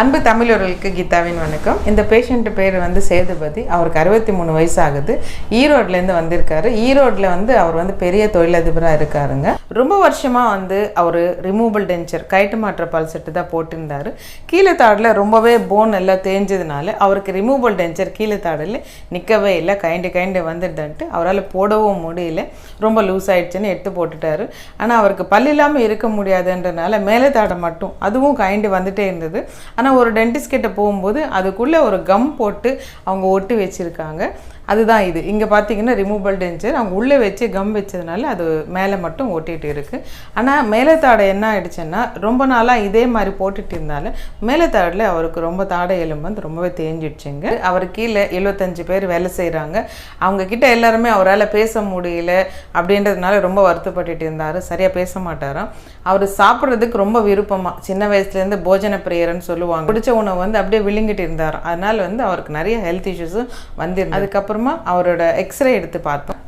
அன்பு தமிழர்களுக்கு கீதாவின் வணக்கம். இந்த பேஷண்ட் பேர் வந்து சேதுபதி. அவருக்கு அறுபத்தி மூணு வயசு ஆகுது ஈரோட்லேருந்து வந்திருக்காரு. ஈரோட்டில் வந்து அவர் வந்து பெரிய தொழிலதிபராக இருக்காருங்க. ரொம்ப வருஷமாக வந்து அவர் ரிமூவபிள் டென்ச்சர் கயிட்டு மாற்ற பல்செட்டு தான் போட்டிருந்தாரு. கீழே தாடில் ரொம்பவே போன் எல்லாம் தேஞ்சதுனால அவருக்கு ரிமூவபிள் டென்ச்சர் கீழே தாடில் நிற்கவே இல்லை. கைண்டு கைண்டு வந்துடுதுன்ட்டு அவரால் போடவும் முடியல. ரொம்ப லூஸ் ஆயிடுச்சுன்னு எடுத்து போட்டுட்டாரு. ஆனால் அவருக்கு பல் இல்லாமல் இருக்க முடியாதுன்றனால மேலே தாடை மட்டும் அதுவும் கைண்டு வந்துட்டே இருந்தது. ஆனால் ஒரு டென்டிஸ்ட் கிட்ட போகும்போது அதுக்குள்ளே ஒரு கம் போட்டு அவங்க ஒட்டு வச்சுருக்காங்க. அதுதான் இது. இங்கே பார்த்தீங்கன்னா ரிமூவபிள் டென்ச்சர் அவங்க உள்ளே வச்சு கம் வச்சதுனால அது மேலே மட்டும் ஒட்டிகிட்டு இருக்குது ஆனால் மேலே தாடை என்ன ஆயிடுச்சுன்னா ரொம்ப நாளாக இதே மாதிரி போட்டுட்டு இருந்தால மேலே தாடில் அவருக்கு ரொம்ப தாடை எலும்பு வந்து ரொம்பவே தேஞ்சிடுச்சுங்க. அவர் கீழே எழுபத்தஞ்சு பேர் வேலை செய்கிறாங்க அவங்கக்கிட்ட எல்லாருமே அவரால் பேச முடியல அப்படின்றதுனால ரொம்ப வருத்தப்பட்டுட்டு இருந்தார். சரியாக பேச மாட்டாராம். அவர் சாப்பிட்றதுக்கு ரொம்ப விருப்பமாக சின்ன வயசுலேருந்து போஜன பிரியர்னு சொல்லுவாங்க. பிடிச்ச உணவு வந்து அப்படியே விழுங்கிட்டு இருந்தார் அதனால் வந்து அவருக்கு நிறைய ஹெல்த் இஷ்யூஸும் வந்திருந்தது. அதுக்கப்புறம் அவரோட எக்ஸ்ரே எடுத்து பார்த்தோம்.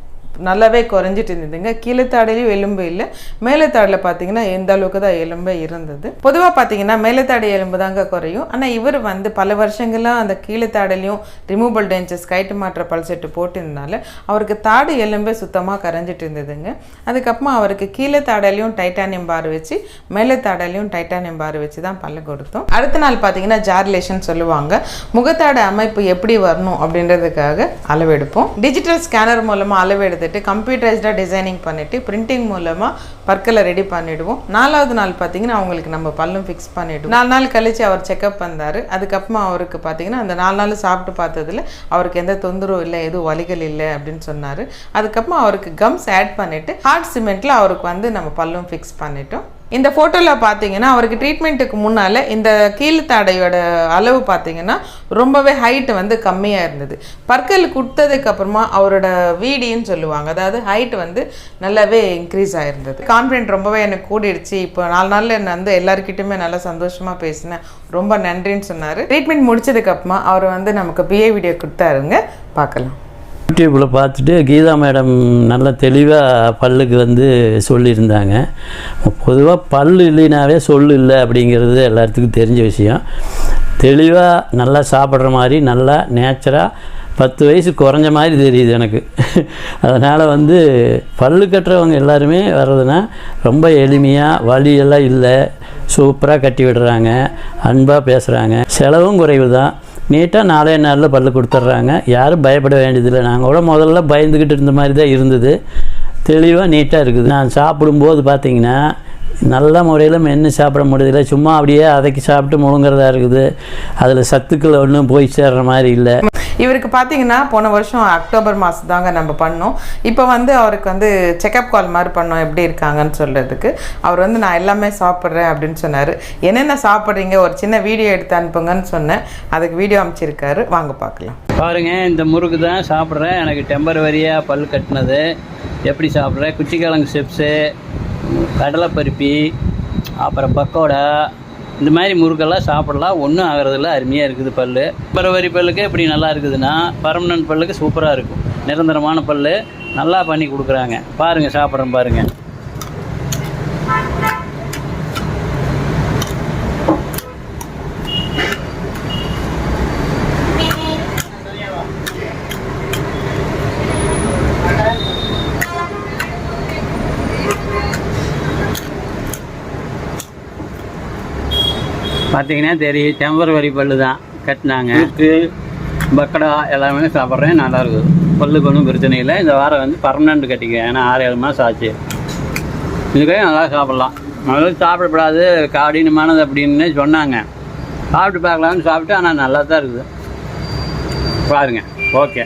நல்லாவே குறைஞ்சிட்டு இருந்ததுங்க. கீழே தாடையிலையும் எலும்பு இல்லை. மேலே தாடில் பார்த்தீங்கன்னா எந்த அளவுக்கு தான் எலும்பே இருந்தது. பொதுவாக பார்த்தீங்கன்னா மேலே தாடை எலும்பு தாங்க குறையும். ஆனால் இவர் வந்து பல வருஷங்களாக அந்த கீழே தாடையிலையும் ரிமூவல் டென்ச்சர்ஸ் கைட்டு மாற்ற பல்செட்டு போட்டிருந்தனால அவருக்கு தாடு எலும்பே சுத்தமாக கரைஞ்சிட்டு இருந்ததுங்க. அதுக்கப்புறமா அவருக்கு கீழே தாடையிலையும் டைட்டானியம் பார் வச்சு மேலே தாடையிலையும் டைட்டானியம் பார் வச்சு தான் பல்ல கொடுத்தோம். அடுத்த நாள் பார்த்தீங்கன்னா ஜார்லேஷன் சொல்லுவாங்க. முகத்தாடை அமைப்பு எப்படி வரணும் அப்படின்றதுக்காக அளவெடுப்போம். டிஜிட்டல் ஸ்கேனர் மூலமாக எடுத்துகிட்டு கம்ப்யூட்டரைஸ்டாக டிசைனிங் பண்ணிவிட்டு பிரிண்டிங் மூலமாக பற்களை ரெடி பண்ணிவிடுவோம் நாலாவது நாள் பார்த்தீங்கன்னா அவங்களுக்கு நம்ம பல்லும் ஃபிக்ஸ் பண்ணிவிடுவோம் நாலு நாள் கழித்து அவர் செக்அப் வந்தார். அதுக்கப்புறமா அவருக்கு பார்த்தீங்கன்னா அந்த நாலு நாள் சாப்பிட்டு பார்த்ததுல அவருக்கு எந்த தொந்தரவும் இல்லை எதுவும் வலிகள் இல்லை அப்படின்னு சொன்னார். அதுக்கப்புறமா அவருக்கு கம்ஸ் ஆட் பண்ணிவிட்டு ஹார்ட் சிமெண்ட்டில் அவருக்கு வந்து நம்ம பல்லும் ஃபிக்ஸ் பண்ணிட்டோம். இந்த ஃபோட்டோவில் பார்த்தீங்கன்னா அவருக்கு ட்ரீட்மெண்ட்டுக்கு முன்னால் இந்த கீழ்த்தாடையோட அளவு பார்த்தீங்கன்னா ரொம்பவே ஹைட் வந்து கம்மியாக இருந்தது. பற்கள் கொடுத்ததுக்கப்புறமா அவரோட வீடின்னு சொல்லுவாங்க. அதாவது ஹைட் வந்து நல்லாவே இன்க்ரீஸ் ஆகிருந்தது கான்ஃபிடென்ட் ரொம்பவே எனக்கு கூடிடுச்சு. இப்போ நாலு நாளில் என்ன வந்து எல்லாருக்கிட்டையுமே நல்லா சந்தோஷமாக பேசினேன். ரொம்ப நன்றின்னு சொன்னார். ட்ரீட்மெண்ட் முடிச்சதுக்கப்புறமா அவர் வந்து நமக்கு பிஏ வீடியோ கொடுத்தாருங்க. பார்க்கலாம். யூடியூப்பில் பார்த்துட்டு கீதா மேடம் நல்ல தெளிவாக பல்லுக்கு வந்து சொல்லியிருந்தாங்க. பொதுவாக பல் இல்லைனாவே சொல் இல்லை அப்படிங்கிறது எல்லாத்துக்கும் தெரிஞ்ச விஷயம். தெளிவாக நல்லா சாப்பிட்ற மாதிரி நல்லா நேச்சராக பத்து வயசு குறைஞ்ச மாதிரி தெரியுது எனக்கு. அதனால் வந்து பல்லு கட்டுறவங்க எல்லாருமே வர்றதுன்னா ரொம்ப எளிமையாக வலியெல்லாம் இல்லை. சூப்பராக கட்டி விடுறாங்க அன்பாக பேசுகிறாங்க செலவும் குறைவு தான். நீட்டாக நாலே நாளில் பல்லு கொடுத்துட்றாங்க. யாரும் பயப்பட வேண்டியதில்லை. நாங்கள் கூட முதல்ல பயந்துக்கிட்டு இருந்த மாதிரி தான் இருந்தது. தெளிவாக நீட்டாக இருக்குது. நான் சாப்பிடும்போது பார்த்தீங்கன்னா நல்ல முறையில் மென்று சாப்பிட முடியல. சும்மா அப்படியே அதைக்கு சாப்பிட்டு முழுங்குறதா இருக்குது. அதில் சத்துக்கள் ஒன்றும் போய் சேர்ற மாதிரி இல்லை. இவருக்கு பார்த்தீங்கன்னா போன வருஷம் அக்டோபர் மாதம் தாங்க நம்ம பண்ணோம். இப்போ வந்து அவருக்கு வந்து செக்கப் கால் மாதிரி பண்ணோம். எப்படி இருக்காங்கன்னு சொல்கிறதுக்கு அவர் வந்து நான் எல்லாமே சாப்பிட்றேன் அப்படின்னு சொன்னார். என்னென்ன சாப்பிட்றீங்க? ஒரு சின்ன வீடியோ எடுத்து அனுப்புங்கன்னு சொன்னேன். அதுக்கு வீடியோ அமைச்சிருக்காரு. வாங்க பார்க்கலாம். பாருங்க இந்த முறுக்கு தான் சாப்பிட்றேன். எனக்கு டெம்பரவரியாக பல் கட்டினது. எப்படி சாப்பிட்றேன்? குச்சிக்கிழங்கு சிப்ஸு கடலைப்பருப்பி அப்புறம் பக்கோடா இந்த மாதிரி முறுக்கெல்லாம் சாப்பிடலாம். ஒன்றும் ஆகிறதில்ல. அருமையாக இருக்குது பல் டெம்பரவரி பல்லுக்கு இப்படி நல்லா இருக்குதுன்னா பர்மனன்ட் பல்லுக்கு சூப்பராக இருக்கும். நிரந்தரமான பல் நல்லா பண்ணி கொடுக்குறாங்க. பாருங்கள் சாப்பிட்றேன் பாருங்கள் பார்த்தீங்கன்னா தெரியும் டெம்பரவரி பல்லு தான் கட்டினாங்க. பக்கடா எல்லாமே சாப்பிட்றேன் நல்லா இருக்குது பல்லுக்கு ஒன்றும் பிரச்சனை இல்லை. இந்த வாரம் வந்து பர்மனண்ட் கட்டிக்க ஏன்னா ஆறு ஏழு மாதம் ஆச்சு. இதுக்கே நல்லா சாப்பிட்லாம். முதல்ல சாப்பிடக்கூடாது கடினமானது அப்படின்னு சொன்னாங்க. சாப்பிட்டு பார்க்கலாம்னு சாப்பிட்டு ஆனால் நல்லா தான் இருக்குது. பாருங்கள் ஓகே.